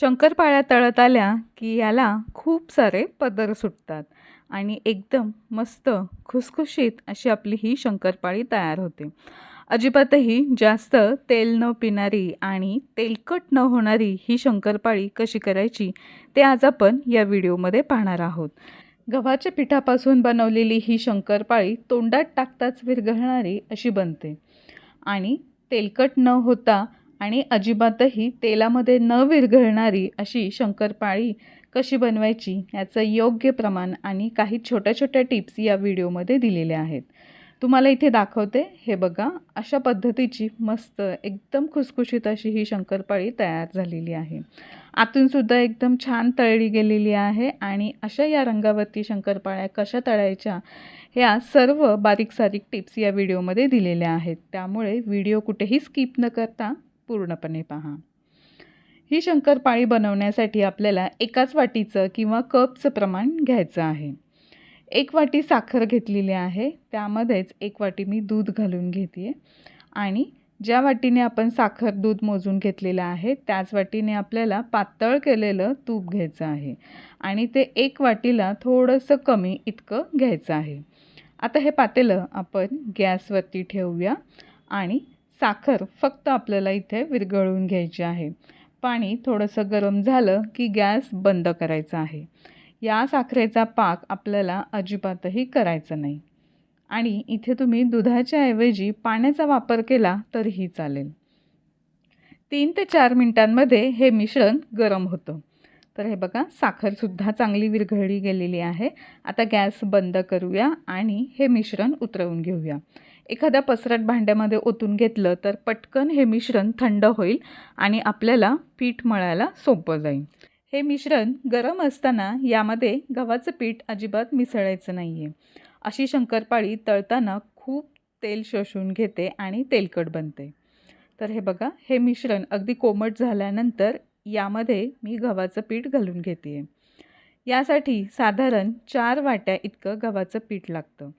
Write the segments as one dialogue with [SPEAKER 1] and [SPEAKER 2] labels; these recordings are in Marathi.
[SPEAKER 1] शंकरपाळ्या तळत आल्या की याला खूप सारे पदर सुटतात आणि एकदम मस्त खुसखुशीत अशी आपली ही शंकरपाळी तयार होते. अजिबातही जास्त तेल न पिणारी आणि तेलकट न होणारी ही शंकरपाळी कशी करायची ते आज आपण या व्हिडिओमध्ये पाहणार आहोत. गव्हाच्या पिठापासून बनवलेली ही शंकरपाळी तोंडात टाकताच विरघळणारी अशी बनते आणि तेलकट न होता आणि अजिबातही तेलामध्ये न विरघळणारी अशी शंकरपाळी कशी बनवायची याचं योग्य प्रमाण आणि काही छोट्या छोट्या टिप्स या व्हिडिओमध्ये दिलेल्या आहेत. तुम्हाला इथे दाखवते हे बघा अशा पद्धतीची मस्त एकदम खुसखुशीत अशी ही शंकरपाळी तयार झालेली आहे. आतूनसुद्धा एकदम छान तळली गेलेली आहे आणि अशा या रंगावरती शंकरपाळ्या कशा तळायच्या ह्या सर्व बारीक सारीक टिप्स या व्हिडिओमध्ये दिलेल्या आहेत. त्यामुळे व्हिडिओ कुठेही स्किप न करता पूर्णपणे पहा. ही शंकरपाळी बनवण्यासाठी आपल्याला एकाच वाटीचं किंवा कपचं प्रमाण घ्यायचं आहे. एक वाटी साखर घेतलेली आहे. त्यामध्येच एक वाटी मी दूध घालून घेते आणि ज्या वाटीने आपण साखर दूध मोजून घेतलेलं आहे त्याच वाटीने आपल्याला पातळ केलेलं तूप घ्यायचं आहे. आणि ते एक वाटीला थोडंसं कमी इतकं घ्यायचं आहे. आता हे पातेलं आपण गॅसवरती ठेवूया. आणि साखर फक्त आपल्याला इथे विरघळून घ्यायची आहे. पाणी थोडंसं गरम झालं की गॅस बंद करायचा आहे. या साखरेचा पाक आपल्याला अजिबातही करायचा नाही. आणि इथे तुम्ही दुधाच्या ऐवजी पाण्याचा वापर केला तरीही चालेल. तीन ते चार मिनटांमध्ये हे मिश्रण गरम होतं. तर हे बघा साखरसुद्धा चांगली विरघळली गेलेली आहे. आता गॅस बंद करूया आणि हे मिश्रण उतरवून घेऊया. एखाद्या पसरट भांड्यामध्ये ओतून घेतलं तर पटकन हे मिश्रण थंड होईल आणि आपल्याला पीठ मळायला सोपं जाईल. हे मिश्रण गरम असताना यामध्ये गव्हाचं पीठ अजिबात मिसळायचं नाही आहे अशी शंकरपाळी तळताना खूप तेल शोषून घेते आणि तेलकट बनते. तर हे बघा हे मिश्रण अगदी कोमट झाल्यानंतर यामध्ये मी गव्हाचं पीठ घालून घेते आहे यासाठी साधारण चार वाट्या इतकं गव्हाचं पीठ लागतं.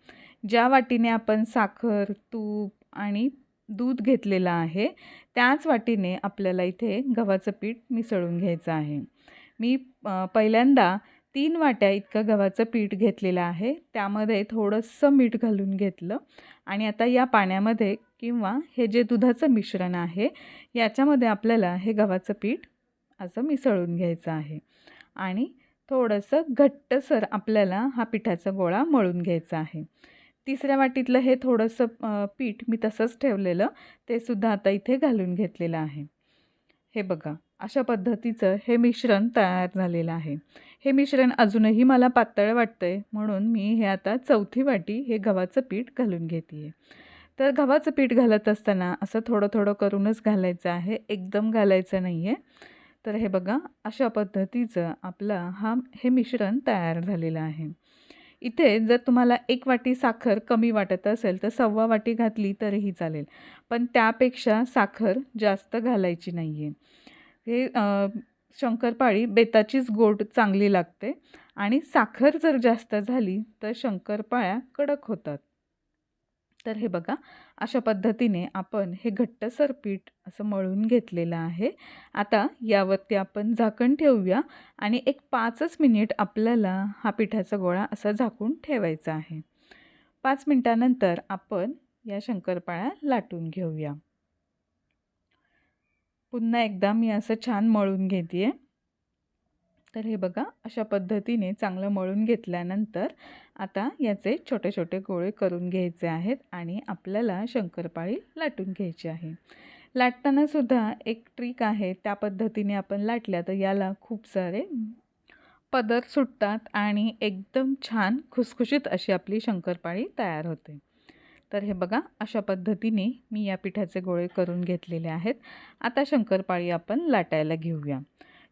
[SPEAKER 1] ज्या वाटीने आपण साखर तूप आणि दूध घेतलेलं आहे त्याच वाटीने आपल्याला इथे गव्हाचं पीठ मिसळून घ्यायचं आहे. मी पहिल्यांदा तीन वाट्या इतकं गव्हाचं पीठ घेतलेलं आहे. त्यामध्ये थोडंसं मीठ घालून घेतलं आणि आता या पाण्यामध्ये किंवा हे जे दुधाचं मिश्रण आहे याच्यामध्ये आपल्याला हे गव्हाचं पीठ असं मिसळून घ्यायचं आहे. आणि थोडंसं घट्टसर आपल्याला हा पिठाचा गोळा मळून घ्यायचा आहे. तिसऱ्या वाटीतलं हे थोडंसं पीठ मी तसंच ठेवलेलं ते सुद्धा आता इथे घालून घेतलेलं आहे. हे बघा अशा पद्धतीचं हे मिश्रण तयार झालेलं आहे. हे मिश्रण अजूनही मला पातळ वाटतं आहे म्हणून मी हे आता चौथी वाटी हे गव्हाचं पीठ घालून घेते आहे तर गव्हाचं पीठ घालत असताना असं थोडं थोडं करूनच घालायचं आहे एकदम घालायचं नाही आहे तर हे बघा अशा पद्धतीचं आपलं हा हे मिश्रण तयार झालेलं आहे. इथे जर तुम्हाला एक वाटी साखर कमी वाटत असेल तर सव्वा वाटी घातली तरीही चालेल. पण त्यापेक्षा साखर जास्त घालायची नाही आहे हे शंकरपाळी बेताचीच गोड चांगली लागते आणि साखर जर जास्त झाली तर शंकरपाळ्या कडक होतात. तर हे बघा अशा पद्धतीने आपण हे घट्टसर पीठ असं मळून घेतलेलं आहे. आता यावरती आपण झाकण ठेवूया आणि एक पाचच मिनिट आपल्याला हा पिठाचा गोळा असा झाकून ठेवायचा आहे. पाच मिनटानंतर आपण या शंकरपाळ्या लाटून घेऊया. पुन्हा एकदा मी असं छान मळून घेते आहे तर हे बघा अशा पद्धतीने चांगलं मळून घेतल्यानंतर आता याचे छोटे छोटे गोळे करून घ्यायचे आहेत आणि आपल्याला शंकरपाळी लाटून घ्यायची आहे. लाटतानासुद्धा एक ट्रिक आहे त्या पद्धतीने आपण लाटल्या तर याला खूप सारे पदर सुटतात आणि एकदम छान खुसखुशीत अशी आपली शंकरपाळी तयार होते. तर हे बघा अशा पद्धतीने मी या पिठाचे गोळे करून घेतलेले आहेत. आता शंकरपाळी आपण लाटायला घेऊया.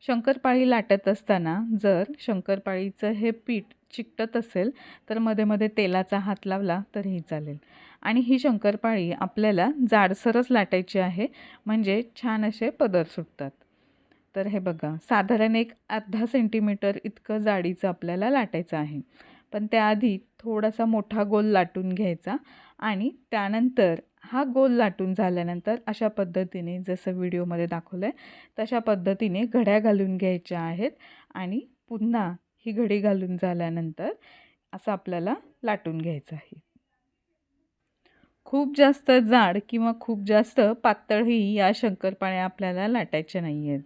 [SPEAKER 1] शंकरपाळी लाटत असताना जर शंकरपाळीचं हे पीठ चिकटत असेल तर मध्ये मध्ये तेलाचा हात लावला तरीही चालेल. आणि ही शंकरपाळी आपल्याला जाडसरच लाटायची आहे म्हणजे छान असे पदर सुटतात. तर हे बघा साधारण एक अर्धा सेंटीमीटर इतकं जाडीचं आपल्याला लाटायचं आहे. पण त्याआधी थोडासा मोठा गोल लाटून घ्यायचा आणि त्यानंतर हा गोल लाटून झाल्यानंतर अशा पद्धतीने जसं व्हिडिओमध्ये दाखवलं आहे तशा पद्धतीने घड्या घालून घ्यायच्या आहेत आणि पुन्हा ही घडी घालून झाल्यानंतर असं आपल्याला लाटून घ्यायचं आहे. खूप जास्त जाड किंवा खूप जास्त पातळही या शंकरपाळ्या आपल्याला लाटायच्या नाही आहेत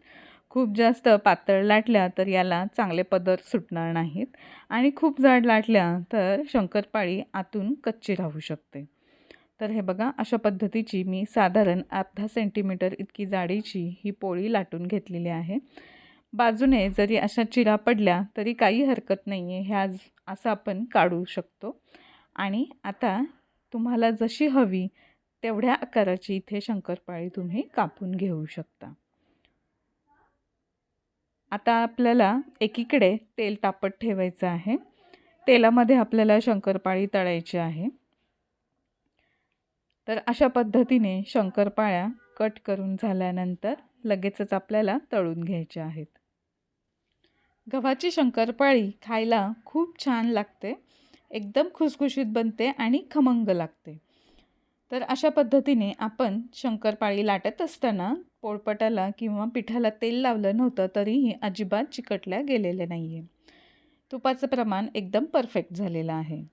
[SPEAKER 1] खूप जास्त पातळ लाटल्या तर याला चांगले पदर सुटणार नाहीत आणि खूप जाड लाटल्या तर शंकरपाळी आतून कच्ची राहू शकते. तर हे बघा अशा पद्धतीची मी साधारण अर्धा सेंटीमीटर इतकी जाडीची ही पोळी लाटून घेतलेली आहे. बाजूने जरी अशा चिरा पडल्या तरी काही हरकत नाही आहे ह्या असं आपण काढू शकतो. आणि आता तुम्हाला जशी हवी तेवढ्या आकाराची इथे शंकरपाळी तुम्ही कापून घेऊ शकता. आता आपल्याला एकीकडे तेल तापत ठेवायचं आहे. तेलामध्ये आपल्याला शंकरपाळी तळायची आहे. तर अशा पद्धतीने शंकरपाळ्या कट करून झाल्यानंतर लगेचच आपल्याला तळून घ्यायच्या आहेत. गव्हाची शंकरपाळी खायला खूप छान लागते एकदम खुसखुशीत बनते आणि खमंग लागते. तर अशा पद्धतीने आपण शंकरपाळी लाटत असताना पोळपटाला किंवा पिठाला तेल लावलं नव्हतं तरीही अजिबात चिकटल्या गेलेलं नाही आहे तुपाचं प्रमाण एकदम परफेक्ट झालेलं आहे.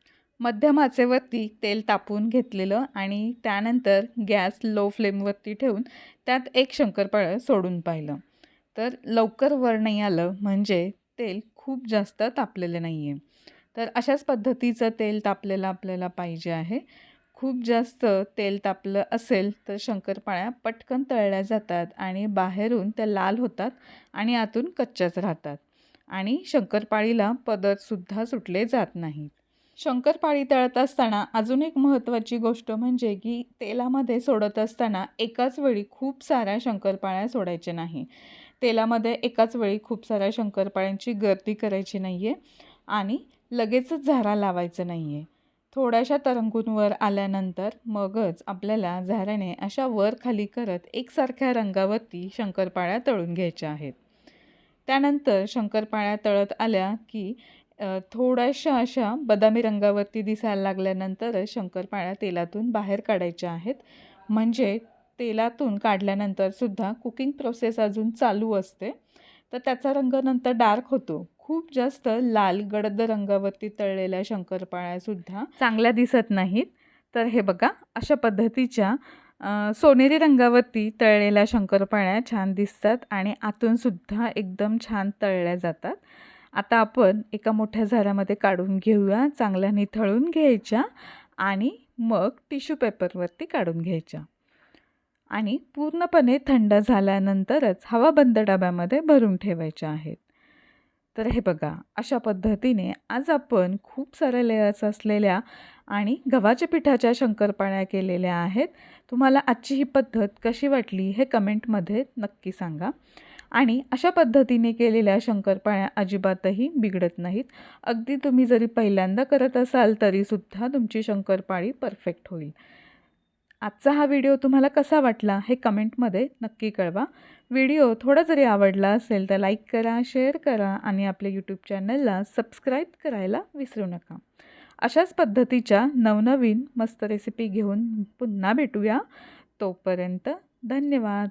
[SPEAKER 1] मध्यम आचेवरती तेल तापवून घेतलेलं आणि त्यानंतर गॅस लो फ्लेमवरती ठेवून त्यात एक शंकरपाळं सोडून पाहिलं. तर लवकर वर नाही आलं म्हणजे तेल खूप जास्त तापलेलं नाही आहे तर अशाच पद्धतीचं तेल तापलेलं आपल्याला पाहिजे आहे. खूप जास्त तेल तापलं असेल तर शंकरपाळ्या पटकन तळल्या जातात आणि बाहेरून त्या लाल होतात आणि आतून कच्च्याच राहतात. आणि शंकरपाळीला पदरसुद्धा सुटले जात नाहीत. शंकरपाळी तळत असताना अजून एक महत्त्वाची गोष्ट म्हणजे की तेलामध्ये सोडत असताना एकाच वेळी खूप साऱ्या शंकरपाळ्या सोडायच्या नाही. तेलामध्ये एकाच वेळी खूप साऱ्या शंकरपाळ्यांची गर्दी करायची नाही आहे आणि लगेचच झारा लावायचं नाही आहे थोड्याशा तरंगूंवर आल्यानंतर मगच आपल्याला झाऱ्याने अशा वर खाली करत एकसारख्या रंगावरती शंकरपाळ्या तळून घ्यायच्या आहेत. त्यानंतर शंकरपाळ्या तळत आल्या की थोड्याशा अशा बदामी रंगावरती दिसायला लागल्यानंतर शंकरपाळ्या तेलातून बाहेर काढायच्या आहेत. म्हणजे तेलातून काढल्यानंतर सुद्धा कुकिंग प्रोसेस अजून चालू असते. तर त्याचा रंग नंतर डार्क होतो. खूप जास्त लाल गडद रंगावरती तळलेल्या शंकरपाळ्यासुद्धा चांगल्या दिसत नाहीत. तर हे बघा अशा पद्धतीच्या सोनेरी रंगावरती तळलेल्या शंकरपाळ्या छान दिसतात आणि आतूनसुद्धा एकदम छान तळल्या जातात. आता आपण एका मोठ्या झाऱ्यामध्ये काढून घेऊया चांगल्या निथळून घ्यायच्या आणि मग टिश्यू पेपरवरती काढून घ्यायच्या. आणि पूर्णपणे थंड झाल्यानंतरच हवाबंद डब्यामध्ये भरून ठेवायच्या आहेत. तर हे बघा अशा पद्धतीने आज आपण खूप साऱ्या लेअर्स असलेल्या आणि गव्हाच्या पिठाच्या शंकरपाळ्या केलेल्या आहेत. तुम्हाला आजची ही पद्धत कशी वाटली हे कमेंटमध्ये नक्की सांगा. आणि अशा पद्धतीने केलेल्या शंकरपाळ्या अजिबातही बिघडत नाहीत. अगदी तुम्ही जरी पहिल्यांदा करत असाल तरीसुद्धा तुमची शंकरपाळी परफेक्ट होईल. आजचा हा व्हिडिओ तुम्हाला कसा वाटला हे कमेंटमध्ये नक्की कळवा. व्हिडिओ थोडा जरी आवडला असेल तर लाईक करा शेअर करा आणि आपल्या यूट्यूब चॅनलला सबस्क्राईब करायला विसरू नका. अशाच पद्धतीच्या नवनवीन मस्त रेसिपी घेऊन पुन्हा भेटूया. तोपर्यंत धन्यवाद.